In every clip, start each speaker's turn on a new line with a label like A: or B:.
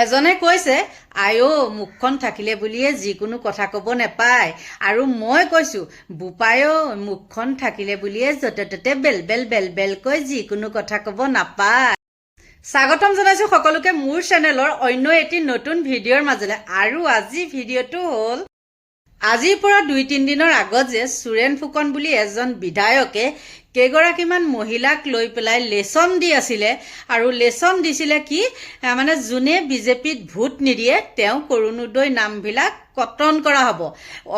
A: এজনে কৈছে আইঅ মুখখন থাকিলে বুলিয়ে যিকোনো কথা ক'ব নেপায়। আৰু মই কৈছোঁ বোপাইঅ মুখখন থাকিলে বুলিয়ে য'তে ত'তে বেল বেল বেল, বেলকৈ যিকোনো কথা ক'ব নাপায়। স্বাগতম জনাইছোঁ সকলোকে মোৰ চেনেলৰ অন্য এটি নতুন ভিডিঅ'ৰ মাজলৈ আৰু আজি ভিডিঅ'টো হ'ল, আজিৰ পৰা দুই তিনিদিনৰ আগত যে সুৰেণ ফুকন বুলি এজন বিধায়কে কেইগৰাকীমান মহিলাক লৈ পেলাই লেচন দি আছিলে আৰু লেচন দিছিলে কি মানে যোনে বিজেপিত ভোট নিদিয়ে, তেওঁ কৰুণোদয় নামবিলাক কটন কৰা হ'ব।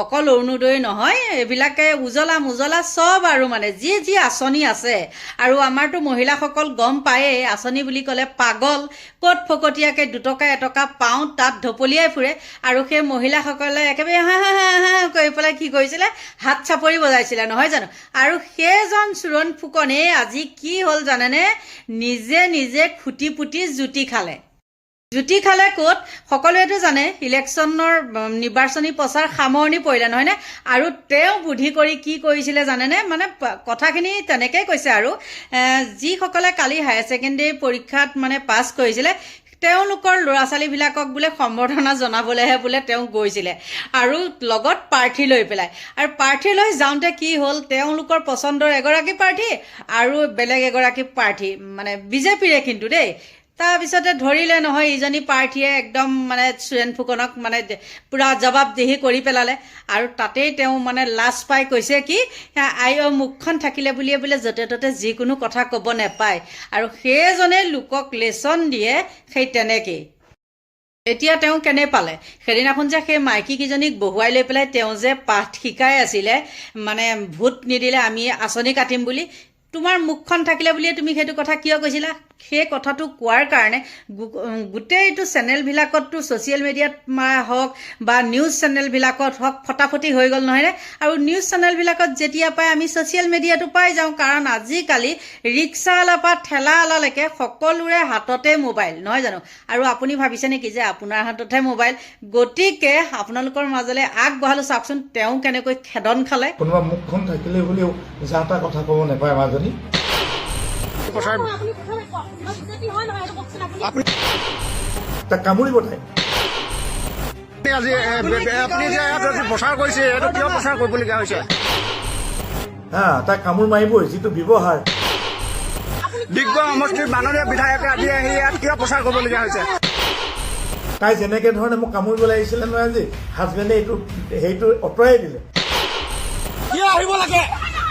A: অকল অৰুণোদয় নহয় এইবিলাকে উজলা মুজলা চব আৰু মানে যি যি আঁচনি আছে আৰু আমাৰতো মহিলাসকল গম পায়েই আঁচনি বুলি ক'লে পাগল ক'ত ফকটীয়াকৈ দুটকা এটকা পাওঁ তাত ঢপলিয়াই ফুৰে আৰু সেই মহিলাসকলে একেবাৰে হা হা হা হা কৰি পেলাই কি কৰিছিলে হাত চাপৰি বজাইছিলে নহয় জানো? আৰু সেইজন চোৰণ ফুকনে আজি কি হ'ল জানেনে? নিজে নিজে খুটি পুটি জুতি খালে। জুতি খালে ক'ত? সকলোৱেতো জানে ইলেকশ্যনৰ নিৰ্বাচনী প্ৰচাৰ সামৰণি পৰিলে নহয়নে? আৰু তেওঁ বুদ্ধি কৰি কি কৰিছিলে জানেনে? মানে কথাখিনি তেনেকেই কৈছে আৰু যিসকলে কালি হায়াৰ ছেকেণ্ডেৰী পৰীক্ষাত মানে পাছ কৰিছিলে তেওঁলোকৰ ল'ৰা ছোৱালীবিলাকক বোলে সম্বৰ্ধনা জনাবলৈহে বোলে তেওঁ গৈছিলে। আৰু লগত প্ৰাৰ্থী লৈ পেলাই। আৰু প্ৰাৰ্থী লৈ যাওঁতে কি হ'ল? তেওঁলোকৰ পচন্দৰ এগৰাকী প্ৰাৰ্থী আৰু বেলেগ এগৰাকী প্ৰাৰ্থী। মানে বিজেপিৰে কিন্তু দেই। তাৰপিছতে ধৰিলে নহয়, ইজনী প্ৰাৰ্থীয়ে একদম মানে চুৰেণ ফুকনক মানে পূৰা জবাবদিহি কৰি পেলালে। আৰু তাতেই তেওঁ মানে লাজ পাই কৈছে কি আই, অ, মুখখন থাকিলে বুলিয়ে বোলে য'তে ত'তে যিকোনো কথা ক'ব নেপায়। আৰু সেইজনে লোকক লেচন দিয়ে সেই তেনেকেই। এতিয়া তেওঁ কেনে পালে? সেইদিনাখন যে সেই মাইকীকেইজনীক বহুৱাই লৈ পেলাই তেওঁ যে পাঠ শিকাই আছিলে মানে ভোট নিদিলে আমি আঁচনি কাটিম বুলি, তোমাৰ মুখখন থাকিলে বুলিয়ে তুমি সেইটো কথা কিয় কৈছিলা? সেই কথাটো কোৱাৰ কাৰণে গোটেইটো চেনেলবিলাকততো ছ'চিয়েল মিডিয়াত হওক বা নিউজ চেনেলবিলাকত হওক ফটাফটি হৈ গ'ল নহয়নে? আৰু নিউজ চেনেলবিলাকত যেতিয়া পাই আমি ছ'চিয়েল মিডিয়াটো পাই যাওঁ কাৰণ আজিকালি ৰিক্সাৱালাৰ পৰা ঠেলাৱালালৈকে সকলোৰে হাততে মোবাইল নহয় জানো? আৰু আপুনি ভাবিছে নেকি যে আপোনাৰ হাততহে মোবাইল? গতিকে আপোনালোকৰ মাজলৈ আগবঢ়ালোঁ চাওকচোন তেওঁ কেনেকৈ খেদন খালে।
B: কোনোবা মুখখন থাকিলে বুলিও যা কথা ক'ব নাপায় মাজনী।
C: প্ৰচাৰ
D: আপুনি সেইটো
B: তাক কামুৰিব তাই
C: আজি আপুনি যে প্ৰচাৰ কৰিছে এইটো কিয় প্ৰচাৰ কৰিবলগীয়া হৈছে?
B: হা তাক কামোৰ মাৰিবই যিটো ব্যৱহাৰ।
C: ডিগবৈ সমষ্টিৰ মাননীয় বিধায়কে আজি আহি ইয়াত কিয় প্ৰচাৰ কৰিবলগীয়া হৈছে?
B: তাই যেনেকে ধৰণে মোক কামুৰিবলৈ আহিছিলে নহয় আজি হাজবেণ্ডে এইটো হেৰিটো আঁতৰাই দিলে।
C: কিয় আহিব লাগে?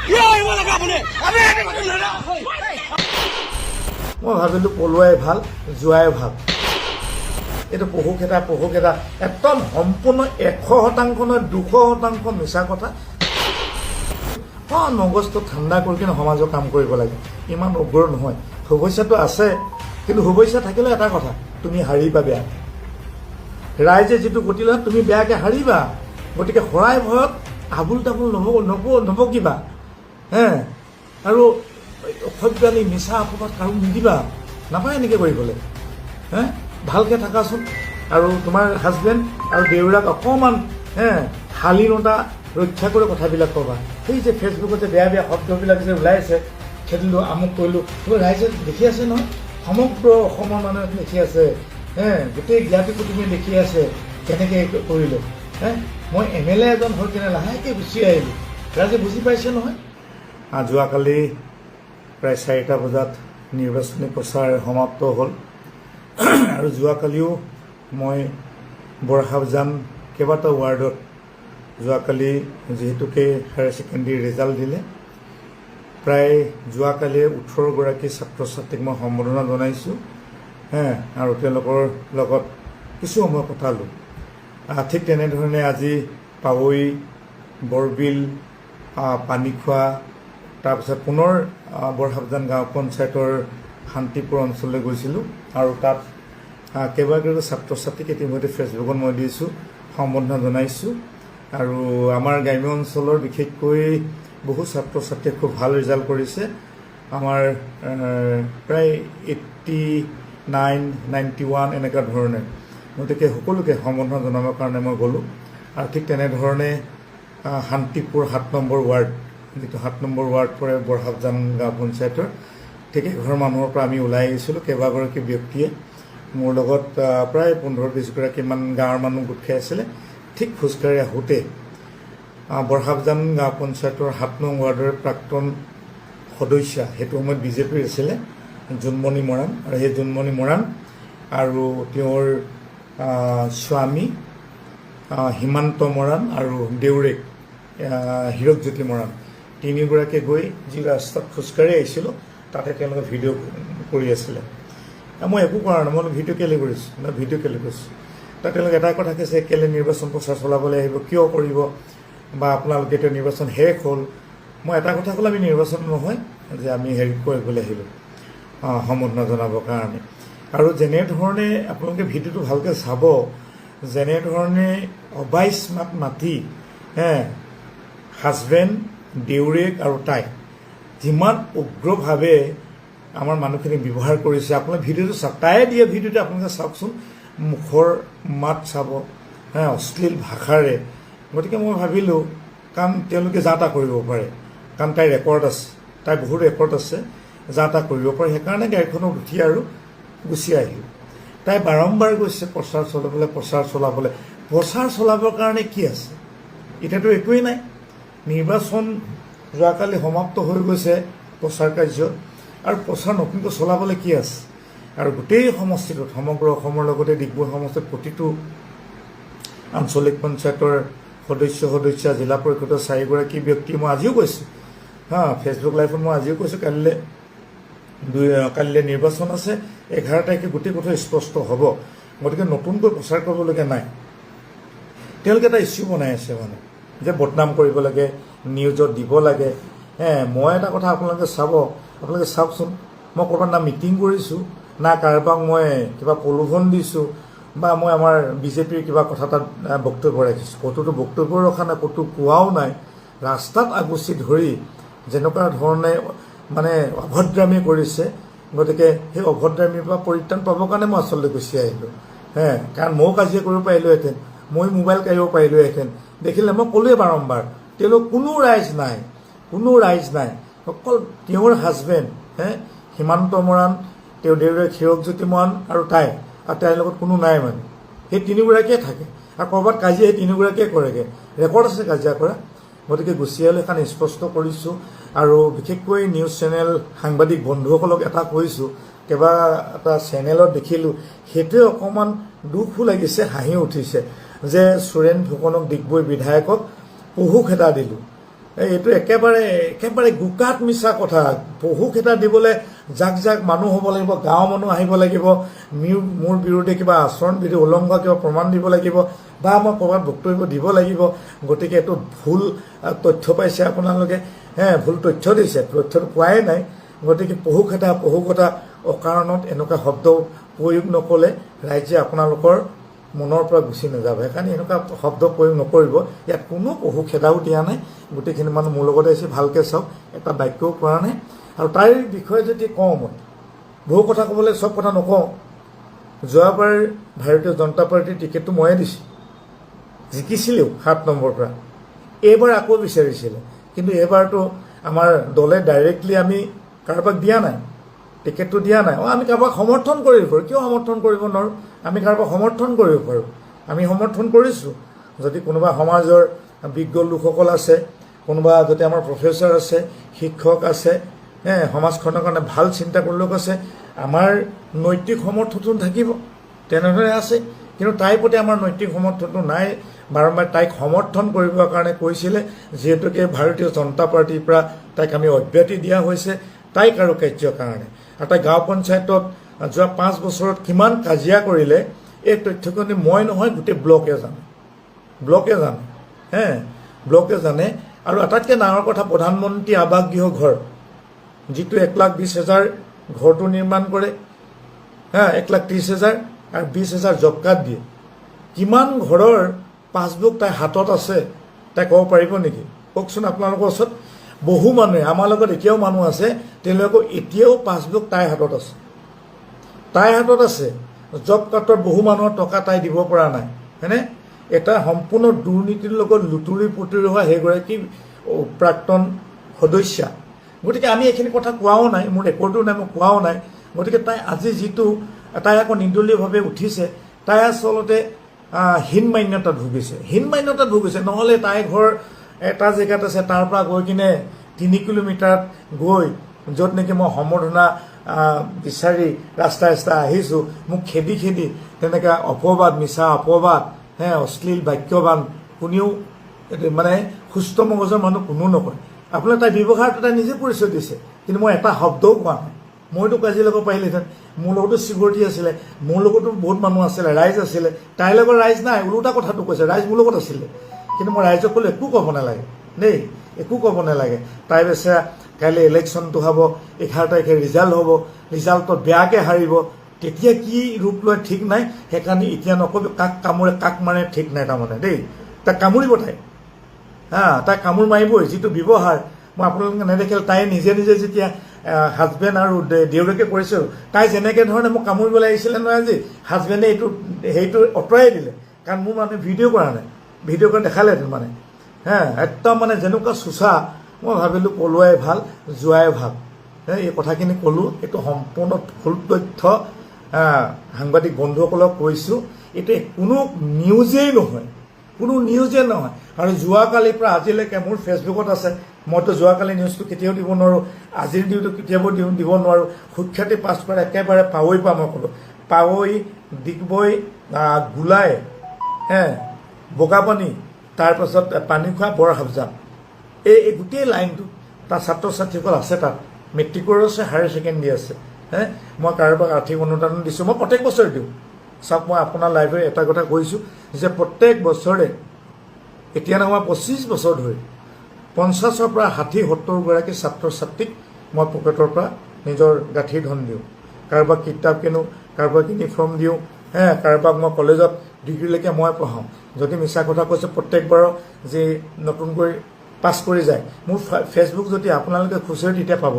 C: কিয় আহিব লাগে আপুনি।
B: মই ভাবিলোঁ পলোৱাই ভালো যোৱাই ভালো। এইটো পহুকেইটা পহুকেইটা একদম সম্পূৰ্ণ এশ শতাংশ নহয়, দুশ শতাংশ মিছা কথা। অঁ মগজটো ঠাণ্ডা কৰি কিনে সমাজৰ কাম কৰিব লাগে। ইমান উগ্ৰ নহয়। শুভেচ্ছাটো আছে, কিন্তু শুভেচ্ছা থাকিলেও এটা কথা, তুমি হাৰিবা বেয়া। ৰাইজে যিটো লয়, তুমি বেয়াকৈ হাৰিবা। গতিকে শৰাই ভয়ত আবুল তাবুল নব নব নবকিবা হে? আৰু অসভ্যালি মিছা অপবাদ কাৰো নিদিবা। নাপায় এনেকৈ কৰিবলৈ হে? ভালকৈ থাকাচোন। আৰু তোমাৰ হাজবেণ্ড আৰু দেউৰাক অকণমান, হে শালীনতা ৰক্ষা কৰি কথাবিলাক ক'বা। সেই যে ফেচবুকত বেয়া বেয়া শব্দবিলাক যে ওলাই আছে খেদিলোঁ আমুক কৰিলোঁ। সেইবোৰ ৰাইজে দেখি আছে নহয়? সমগ্ৰ অসমৰ মানুহে দেখি আছে। হে, গোটেই জ্ঞাতি কুটুমে দেখি আছে। কেনেকৈ কৰিলে? হে? মই এম এল এ এজন হৈ কিনে লাহেকৈ গুচি আহিলোঁ। ৰাইজে বুজি পাইছে নহয়? যোৱাকালি প্ৰায় চাৰিটা বজাত নিৰ্বাচনী প্ৰচাৰ সমাপ্ত হ'ল। আৰু যোৱাকালিও মই বৰসাবজান কেইবাটাও ৱাৰ্ডত যোৱাকালি যিহেতুকে হায়াৰ ছেকেণ্ডেৰী ৰিজাল্ট দিলে প্ৰায় যোৱাকালি ওঠৰগৰাকী ছাত্ৰ ছাত্ৰীক মই সম্বোধনা জনাইছোঁ আৰু তেওঁলোকৰ লগত কিছু সময় কটালোঁ। ঠিক তেনেধৰণে আজি পাৱৈ বৰবিল পানীখোৱা তাৰপিছত পুনৰ আহ, বৰসাবজান গাঁও পঞ্চায়তৰ শান্তিপুৰ অঞ্চললৈ গৈছিলোঁ আৰু তাত কেইবাগৰাকীও ছাত্ৰ ছাত্ৰীক ইতিমধ্যে ফেচবুকত মই দিছোঁ সম্বোধনা জনাইছোঁ আৰু আমাৰ গ্ৰাম্য অঞ্চলৰ বিশেষকৈ বহু ছাত্ৰ ছাত্ৰীয়ে খুব ভালো ৰিজাল্ট কৰিছে। আমাৰ প্ৰায় এইট্টি নাইন নাইণ্টি ওৱান এনেকুৱা ধৰণে। গতিকে সকলোকে সম্বোধনা জনাবৰ কাৰণে মই গ'লোঁ আৰু ঠিক তেনেধৰণে শান্তিপুৰ সাত নম্বৰ ৱাৰ্ড যিটো সাত নম্বৰ ৱাৰ্ড পৰে বৰহাবজান গাঁও পঞ্চায়তৰ। ঠিক এঘৰ মানুহৰ পৰা আমি ওলাই আহিছিলোঁ কেইবাগৰাকী ব্যক্তিয়ে। মোৰ লগত প্ৰায় পোন্ধৰ বিছগৰাকীমান গাঁৱৰ মানুহ গোট খাই আছিলে। ঠিক খোজকাঢ়ি আহোঁতে আহ, বৰসাবজান গাঁও পঞ্চায়তৰ সাত নং ৱাৰ্ডৰ প্ৰাক্তন সদস্যা সেইটো সময়ত বিজেপিৰ আছিলে জোনমণি মৰাণ। আৰু সেই জোনমণি মৰাণ আৰু তেওঁৰ স্বামী হিমান্ত মৰাণ আৰু দেউৰেক হীৰকজ্যোতি মৰাণ। তিনিগৰাকীয়ে গৈ যি ৰাস্তাত খোজকাঢ়ি আহিছিলোঁ তাতে তেওঁলোকে ভিডিঅ' কৰি আছিলে। মই একো কৰা নাই মই ভিডিঅ' কেলৈ কৰিছোঁ? মই ভিডিঅ' কেলৈ কৰিছোঁ? তাত তেওঁলোকে এটা কথা কৈছে কেলৈ নিৰ্বাচন প্ৰচাৰ চলাবলৈ আহিব কিয় কৰিব? বা আপোনালোকে এতিয়া নিৰ্বাচন শেষ হ'ল? মই এটা কথা ক'লে আমি নিৰ্বাচন নহয় যে আমি হেৰি কৰিবলৈ আহিলোঁ অঁ, সম্বৰ্ধনা জনাবৰ কাৰণে। আৰু যেনেধৰণে আপোনালোকে ভিডিঅ'টো ভালকৈ চাব যেনেধৰণে অবাইচ মাত মাতি হে হাজবেণ্ড দেউৰেক আৰু তাই যিমান উগ্ৰভাৱে আমাৰ মানুহখিনিক ব্যৱহাৰ কৰিছে আপোনালোকে ভিডিঅ'টো চাওক, তায়ে দিয়ে ভিডিঅ'টো আপোনালোকে চাওকচোন, মুখৰ মাত চাব, হে, অশ্লীল ভাষাৰে। গতিকে মই ভাবিলোঁ, কাৰণ তেওঁলোকে যা তা কৰিব পাৰে, কাৰণ তাইৰ ৰেকৰ্ড আছে তাইৰ বহুত ৰেকৰ্ড আছে যা তা কৰিব পাৰে, সেইকাৰণে গাড়ীখনত উঠি আৰু গুচি আহিলোঁ। তাই বাৰম্বাৰ গৈছে প্ৰচাৰ চলাবলৈ প্ৰচাৰ চলাবলৈ। প্ৰচাৰ চলাবৰ কাৰণে কি আছে? এতিয়াতো একোৱেই নাই। নিৰ্বাচন যোৱাকালি সমাপ্ত হৈ গৈছে প্ৰচাৰ কাৰ্য আৰু প্ৰচাৰ নতুনকৈ চলাবলৈ কি আছে? আৰু গোটেই সমষ্টিটোত, সমগ্ৰ অসমৰ লগতে ডিগবৈ সমষ্টিত প্ৰতিটো আঞ্চলিক পঞ্চায়তৰ সদস্য, সদস্যা, জিলা পৰিষদৰ চাৰিগৰাকী ব্যক্তি মই আজিও কৈছোঁ, হা ফেচবুক লাইভত মই আজিও কৈছোঁ, কাইলৈ দুই কাইলৈ নিৰ্বাচন আছে, এঘাৰ তাৰিখে গোটেই কথা স্পষ্ট হ'ব। গতিকে নতুনকৈ প্ৰচাৰ কৰিবলগীয়া নাই। তেওঁলোকে এটা ইছ্যু বনাই আছে মানে। যে বদনাম কৰিব লাগে নিউজত দিব লাগে। হে মই এটা কথা আপোনালোকে চাব আপোনালোকে চাওকচোন মই ক'ৰবাত না মিটিং কৰিছোঁ না কাৰোবাক মই কিবা প্ৰলোভন দিছোঁ বা মই আমাৰ বিজেপিৰ কিবা কথা তাত বক্তব্য ৰাখিছোঁ। ক'তোতো বক্তব্য ৰখা নাই ক'তো কোৱাও নাই। ৰাস্তাত আগুচি ধৰি যেনেকুৱা ধৰণে মানে অভদ্ৰামী কৰিছে গতিকে সেই অভদ্ৰামীৰ পৰা পৰিত্ৰাণ পাবৰ কাৰণে মই আচলতে গুচি আহিলোঁ। হে কাৰণ ময়ো কাজিয়া কৰিব পাৰিলোহেঁতেন। মই মোবাইল কাঢ়িব পাৰিলোহেঁতেন দেখিলে মই ক'লোৱে বাৰম্বাৰ, তেওঁলোক কোনো ৰাইজ নাই, কোনো ৰাইজ নাই, অকল তেওঁৰ হাজবেণ্ড, হে সীমান্ত মৰাণ তেওঁৰ দেউতাক হীৰকজ্যোতি মৰাণ আৰু তাই, আৰু তাইৰ লগত কোনো নাই মানে। সেই তিনিগৰাকীয়ে থাকে। আৰু ক'ৰবাত কাজিয়া সেই তিনিগৰাকীয়ে কৰেগৈ। ৰেকৰ্ড আছে কাজিয়া কৰা। গতিকে গুচি আহিলে সেইকাৰণে স্পষ্ট কৰিছোঁ। আৰু বিশেষকৈ নিউজ চেনেল সাংবাদিক বন্ধুসকলক এটা কৈছোঁ। কেইবা এটা চেনেলত দেখিলোঁ, সেইটোৱে অকণমান দুখো লাগিছে হাঁহি উঠিছে। যে সুৰেণ ফুকনক ডিগবৈ বিধায়কক পহু খেদা দিলোঁ। এই এইটো একেবাৰে একেবাৰে গোকাত মিছা কথা। পহু খেদা দিবলৈ যাক যাক মানুহ হ'ব লাগিব গাঁৱৰ মানুহ আহিব লাগিব মোৰ বিৰুদ্ধে কিবা আচৰণ বিধি উলংঘ কিবা প্ৰমাণ দিব লাগিব বা মই ক'ৰবাত বক্তব্য দিব লাগিব। গতিকে এইটো ভুল তথ্য পাইছে আপোনালোকে। হে ভুল তথ্য দিছে তথ্যটো পোৱাই নাই। গতিকে পহু খেদা পহু কটা অকাৰণত এনেকুৱা শব্দ প্ৰয়োগ নকলে ৰাইজে আপোনালোকৰ মনৰ পৰা গুচি নাযাব। সেইকাৰণে এনেকুৱা শব্দ প্ৰয়োগ নকৰিব। ইয়াত কোনো পশু খেদাও দিয়া নাই। গোটেইখিনি মানুহ মোৰ লগতে আহিছে ভালকৈ চাওক। এটা বাক্যও কৰা নাই। আৰু তাইৰ বিষয়ে যদি কওঁ মই, বহু কথা ক'বলৈ, চব কথা নকওঁ। যোৱাবাৰ ভাৰতীয় জনতা পাৰ্টীৰ টিকেটটো ময়ে দিছোঁ। জিকিছিলেও সাত নম্বৰৰ পৰা। এইবাৰ আকৌ বিচাৰিছিলে। কিন্তু এইবাৰতো আমাৰ দলে ডাইৰেক্টলি আমি কাৰোবাক দিয়া নাই। টিকেটটো দিয়া নাই। অঁ, আমি কাৰোবাক সমৰ্থন কৰিব পাৰোঁ। কিয় সমৰ্থন কৰিব নোৱাৰোঁ? আমি কাৰোবাক সমৰ্থন কৰিব পাৰোঁ। আমি সমৰ্থন কৰিছোঁ। যদি কোনোবা সমাজৰ বিজ্ঞ লোকসকল আছে, কোনোবা যদি আমাৰ প্ৰফেচৰ আছে, শিক্ষক আছে, হে, সমাজখনৰ কাৰণে ভালো চিন্তা কৰা লোক আছে, আমাৰ নৈতিক সমৰ্থনটো থাকিব। তেনেদৰে আছে। কিন্তু তাইৰ প্ৰতি আমাৰ নৈতিক সমৰ্থনটো নাই। বাৰম্বাৰ তাইক সমৰ্থন কৰিবৰ কাৰণে কৈছিলে, যিহেতুকে ভাৰতীয় জনতা পাৰ্টীৰ পৰা তাইক আমি অব্যাহতি দিয়া হৈছে। তাইক আৰু কাৰ্যৰ কাৰণে। আৰু তাই গাঁও পঞ্চায়তত যোৱা পাঁচ বছৰত কিমান কাজিয়া কৰিলে, এই তথ্যখিনি মই নহয়, গোটেই ব্লকে জানে। ব্লকে জানে। হে, ব্লকে জানে। আৰু আটাইতকৈ ডাঙৰ কথা, প্ৰধানমন্ত্ৰী আৱাস গৃহ ঘৰ, যিটো এক লাখ বিছ হেজাৰ ঘৰটো নিৰ্মাণ কৰে, হা, এক লাখ ত্ৰিছ হেজাৰ আৰু বিছ হেজাৰ জব কাৰ্ড দিয়ে। কিমান ঘৰৰ পাছবুক তাইৰ হাতত আছে, তাই ক'ব পাৰিব নেকি? কওকচোন আপোনালোকৰ ওচৰত। বহু মানুহে, আমাৰ লগত এতিয়াও মানুহ আছে, তেওঁলোকৰ এতিয়াও পাছবুক তাইৰ হাতত আছে। তাইৰ হাতত আছে। জব কাৰ্ডৰ বহু মানুহৰ টকা তাই দিব পৰা নাই। হয়নে? এটা সম্পূৰ্ণ দুৰ্নীতিৰ লগত লুতুৰি পুতুৰি হোৱা সেইগৰাকী প্ৰাক্তন সদস্যা। গতিকে আমি এইখিনি কথা কোৱাও নাই মোৰ ৰেকৰ্ডো নাই মই কোৱাও নাই। গতিকে তাই আজি যিটো তাই আকৌ নিৰ্দলীয়ভাৱে উঠিছে তাই আচলতে আহ, হীন মান্যতাত ভুগিছে। হীন মান্যতাত ভুগিছে নহ'লে তাই ঘৰ এটা জেগাত আছে তাৰ পৰা গৈ কিনে তিনি কিলোমিটাৰত গৈ য'ত নেকি মই সম্বৰ্ধনা বিচাৰি ৰাস্তা ৰাস্তা আহিছোঁ। মোক খেদি খেদি তেনেকৈ অপবাদ, মিছা অপবাদ, হে, অশ্লীল, বাক্যবান, কোনেও মানে সুস্থ মগজৰ মানুহ কোনো নকয়। আপোনাৰ তাই ব্যৱহাৰটো তাই নিজে পৰিচয় দিছে, কিন্তু মই এটা শব্দও কোৱা নাই। মইতো কাজি ল'ব পাৰিলোহেঁতেন। মোৰ লগতো চিকিউৰিটি আছিলে, মোৰ লগতো বহুত মানুহ আছিলে, ৰাইজ আছিলে। তাইৰ লগত ৰাইজ নাই ওলোটা কথাটো কৈছে, ৰাইজ মোৰ লগত আছিলে। কিন্তু মই ৰাইজক ক'লো, একো ক'ব নালাগে। দেই, একো ক'ব নালাগে। তাই বেচেৰা কাইলৈ ইলেকশ্যনটো হ'ব, এঘাৰ তাৰিখে ৰিজাল্ট হ'ব ৰিজাল্টত বেয়াকৈ হাৰিব, তেতিয়া কি ৰূপ লয় ঠিক নাই, সেইকাৰণে এতিয়া নকবি, কাক কামোৰে, কাক মাৰে ঠিক নাই তাৰমানে দেই। তাক কামুৰিব তাই। হা, তাই কামোৰ মাৰিবই, যিটো ব্যৱহাৰ, মই আপোনালোকে নেদেখিলে তাই নিজে নিজে যেতিয়া হাজবেণ্ড আৰু দে- দেউতাকে কৰিছিল তাই যেনেকৈ ধৰণে মোক কামুৰিবলৈ আহিছিলে নহয় আজি হাজবেণ্ডে এইটো হেৰিটো আঁতৰাই দিলে। কাৰণ মোৰ মানুহে ভিডিঅ' কৰা নাই, ভিডিঅ' কৰি দেখালেহেঁতেন মানে। হে, একদম মানে যেনেকুৱা চোচা মই ভাবিলোঁ পলোৱাই ভালো, যোৱাই ভালো। এই কথাখিনি ক'লোঁ, এইটো সম্পূৰ্ণ ভুল তথ্য সাংবাদিক বন্ধুসকলক কৈছোঁ। এইটো কোনো নিউজেই নহয়, কোনো নিউজে নহয়। আৰু যোৱাকালিৰ পৰা আজিলৈকে মোৰ ফেচবুকত আছে, মইতো যোৱাকালি নিউজটো কেতিয়াও দিব নোৱাৰোঁ, আজিৰ নিউজটো কেতিয়াও দিব দিব নোৱাৰোঁ। সুখ্যাতি পাছ কৰা, একেবাৰে পাৱৈ পৰা মই ক'লোঁ। পাৱৈ ডিগবৈ গোলাই, হে বগাপানী তাৰপাছত পানীখোৱা বৰহাবজান এই এই গোটেই লাইনটো তাত ছাত্ৰ ছাত্ৰীসকল আছে তাত। মেট্ৰিকৰো আছে, হায়াৰ ছেকেণ্ডেৰী আছে, হে? মই কাৰোবাক আৰ্থিক অনুদান দিছোঁ, মই প্ৰত্যেক বছৰে দিওঁ। চাওক, মই আপোনাৰ লাইভে এটা কথা কৈছোঁ যে প্ৰত্যেক বছৰে, এতিয়া নহয় পঁচিছ বছৰ ধৰি পঞ্চাছৰ পৰা ষাঠি, সত্তৰগৰাকী ছাত্ৰ ছাত্ৰীক মই পকেটৰ পৰা নিজৰ গাঁঠিৰ ধন দিওঁ। কাৰোবাক কিতাপ কিনোঁ, কাৰোবাক ইউনিফৰ্ম দিওঁ, হে? কাৰোবাক মই কলেজত ডিগ্ৰীলৈকে মই পঢ়াওঁ। যদি মিছা কথা কৈছে, প্ৰত্যেকবাৰৰ যি নতুনকৈ পাছ কৰি যায়। মোৰ ফেচবুক যদি আপোনালোকে খুচৰি তেতিয়া পাব।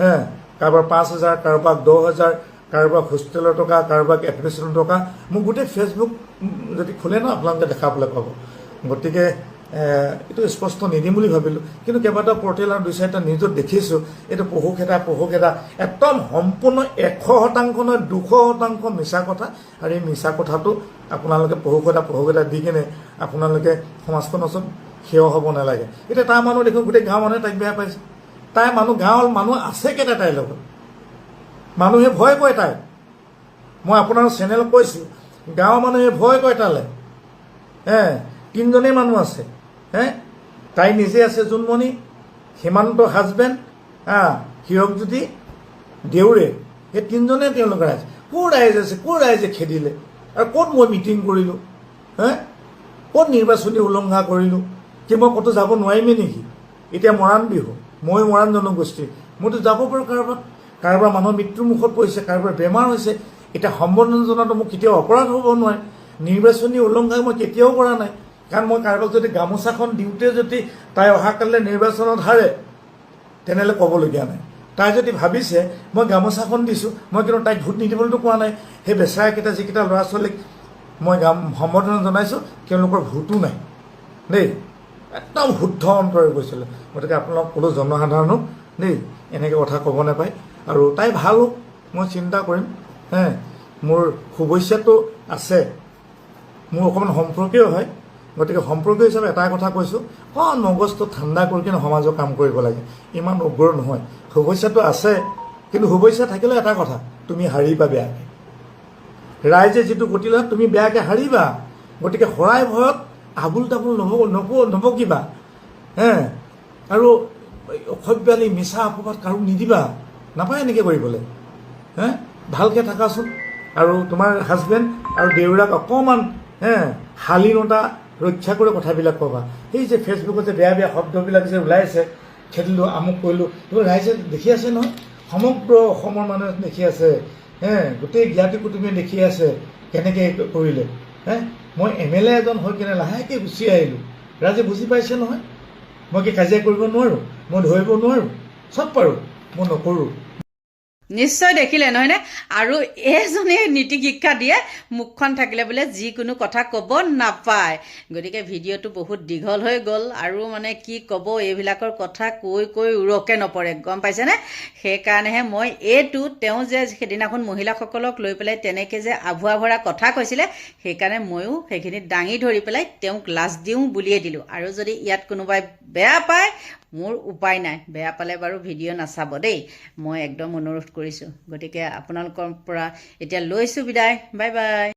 B: হে, কাৰোবাৰ পাঁচ হাজাৰ, কাৰোবাক দহ হাজাৰ, কাৰোবাক হোষ্টেলৰ টকা, কাৰোবাক এডমিশ্যনৰ টকা। মোৰ গোটেই ফেচবুক যদি খোলে ন, আপোনালোকে দেখাবলৈ পাব। গতিকে এইটো স্পষ্ট নিদিম বুলি ভাবিলোঁ। কিন্তু কেইবাটাও পৰ্টেল আৰু দুই চাৰিটা নিউজত দেখিছোঁ। এইটো পহুক এটা একদম সম্পূৰ্ণ এশ শতাংশ নহয়, দুশ শতাংশ মিছা কথা। আৰু এই মিছা কথাটো আপোনালোকে পহুক এটা দি কিনে আপোনালোকে সমাজখনৰ ওচৰত থিয় হ'ব নালাগে। এতিয়া তাৰ মানুহ দেখোন গোটেই গাঁৱৰ মানুহে তাইক বেয়া পাইছে। তাই মানুহ, গাঁৱৰ মানুহ আছে কেইটা তাইৰ লগত? মানুহে ভয় কৰে তাই মই আপোনাৰ চেনেলত কৈছোঁ, গাঁৱৰ মানুহে ভয় কৰে তালৈ। হে তিনিজনেই মানুহ আছে। হে, তাই নিজে আছে জোনমণি সীমান্ত হাজবেণ্ড, হা হীৰকজ্যোতি দেউৰে সেই তিনিজনে তেওঁলোকৰ ৰাইজ। ক'ৰ ৰাইজ আছে, ক'ৰ ৰাইজে খেদিলে? আৰু ক'ত মই মিটিং কৰিলোঁ? হে, ক'ত নিৰ্বাচনী উলংঘা কৰিলোঁ? কি মই ক'তো যাব নোৱাৰিমেই নেকি? এতিয়া মৰাণ বিহু, মই মৰাণ জনগোষ্ঠী। মইতো যাব পাৰোঁ কাৰোবাৰ কাৰোবাৰ মানুহৰ মৃত্যুৰ মুখত পৰিছে, কাৰোবাৰ বেমাৰ হৈছে। এতিয়া সম্বৰ্ধনা জনাটো মোক কেতিয়াও অপৰাধ হ'ব নোৱাৰে। নিৰ্বাচনী উলংঘা মই কেতিয়াও কৰা নাই। কাৰণ মই কাৰোবাক যদি গামোচাখন দিওঁতে যদি তাই অহাকালিলৈ নিৰ্বাচনত হাৰে, তেনেহ'লে ক'বলগীয়া নাই। তাই যদি ভাবিছে, মই গামোচাখন দিছোঁ, মই কিন্তু তাইক ভোট নিদিবলৈতো কোৱা নাই। সেই বেচেৰাকেইটা যিকেইটা ল'ৰা ছোৱালীক মই গাম সম্বৰ্ধনা জনাইছোঁ, তেওঁলোকৰ ভোটো নাই। দেই। একদম শুদ্ধ অন্তৰে কৈছিলে গতিকে আপোনালোক কোনো জনসাধাৰণক দেই এনেকৈ কথা ক'ব নাপায়। আৰু তাই ভাল হওক মই চিন্তা কৰিম। হে মোৰ শুভেচ্ছাটো আছে। মোৰ অকণমান সম্পৰ্কীয় হয়। গতিকে সম্পৰ্কীয় হিচাপে এটাই কথা কৈছোঁ অকণ মগজটো ঠাণ্ডা কৰি কিনে সমাজৰ কাম কৰিব লাগে। ইমান উগ্ৰ নহয়। শুভেচ্ছাটো আছে কিন্তু শুভেচ্ছা থাকিলেও এটা কথা তুমি হাৰিবা বেয়াকৈ। ৰাইজে যিটো গতি লয় তুমি বেয়াকৈ হাৰিবা। গতিকে শৰাই ভয়ত আবুল তাবুল নব নব নবকিবা হে? আৰু অসভ্যালি মিছা অপবাদ কাৰো নিদিবা। নাপায় এনেকৈ কৰিবলৈ। হে? ভালকৈ থাকাচোন। আৰু তোমাৰ হাজবেণ্ড আৰু দেউৰাক অকণমান হে? শালীনতা ৰক্ষা কৰি কথাবিলাক ক'বা। সেই যে ফেচবুকত যে বেয়া বেয়া শব্দবিলাক যে ওলাইছে, খেদিলোঁ, আমুক কৰিলোঁ এইবোৰ ৰাইজে দেখি আছে নহয়? সমগ্ৰ অসমৰ মানুহে দেখি আছে। হে? গোটেই জ্ঞাতি কুটুমে দেখি আছে কেনেকৈ কৰিলে। হে? মই এম এল এ এজন হৈ কিনে লাহেকৈ গুচি আহিলোঁ। ৰাইজে বুজি পাইছে নহয়? মই কি কাজিয়া কৰিব নোৱাৰোঁ? মই ধৰিব নোৱাৰোঁ? চব পাৰোঁ মই নকৰোঁ।
A: নিশ্চয় দেখিলে নহয়নে? আৰু এইজনে নীতি শিক্ষা দিয়ে মুখখন থাকিলে বোলে যিকোনো কথা ক'ব নাপায়। গতিকে ভিডিঅ'টো বহুত দীঘল হৈ গ'ল আৰু মানে কি ক'ব এইবিলাকৰ কথা কৈ কৈ উৰকে নপৰে গম পাইছেনে? সেইকাৰণেহে মই এইটো তেওঁ যে সেইদিনাখন মহিলাসকলক লৈ পেলাই তেনেকৈ যে আভুৱা ভৰা কথা কৈছিলে সেইকাৰণে ময়ো সেইখিনি দাঙি ধৰি পেলাই তেওঁক লাজ দিওঁ বুলিয়ে দিলোঁ। আৰু যদি ইয়াত কোনোবাই বেয়া পায় মোৰ উপায় নাই। বেয়া পালে বাৰু ভিডিঅ' নাচাব দেই। মই একদম অনুৰোধ কৰিছোঁ। গতিকে আপোনালোকৰ পৰা এতিয়া লৈছোঁ বিদায়। Bye bye.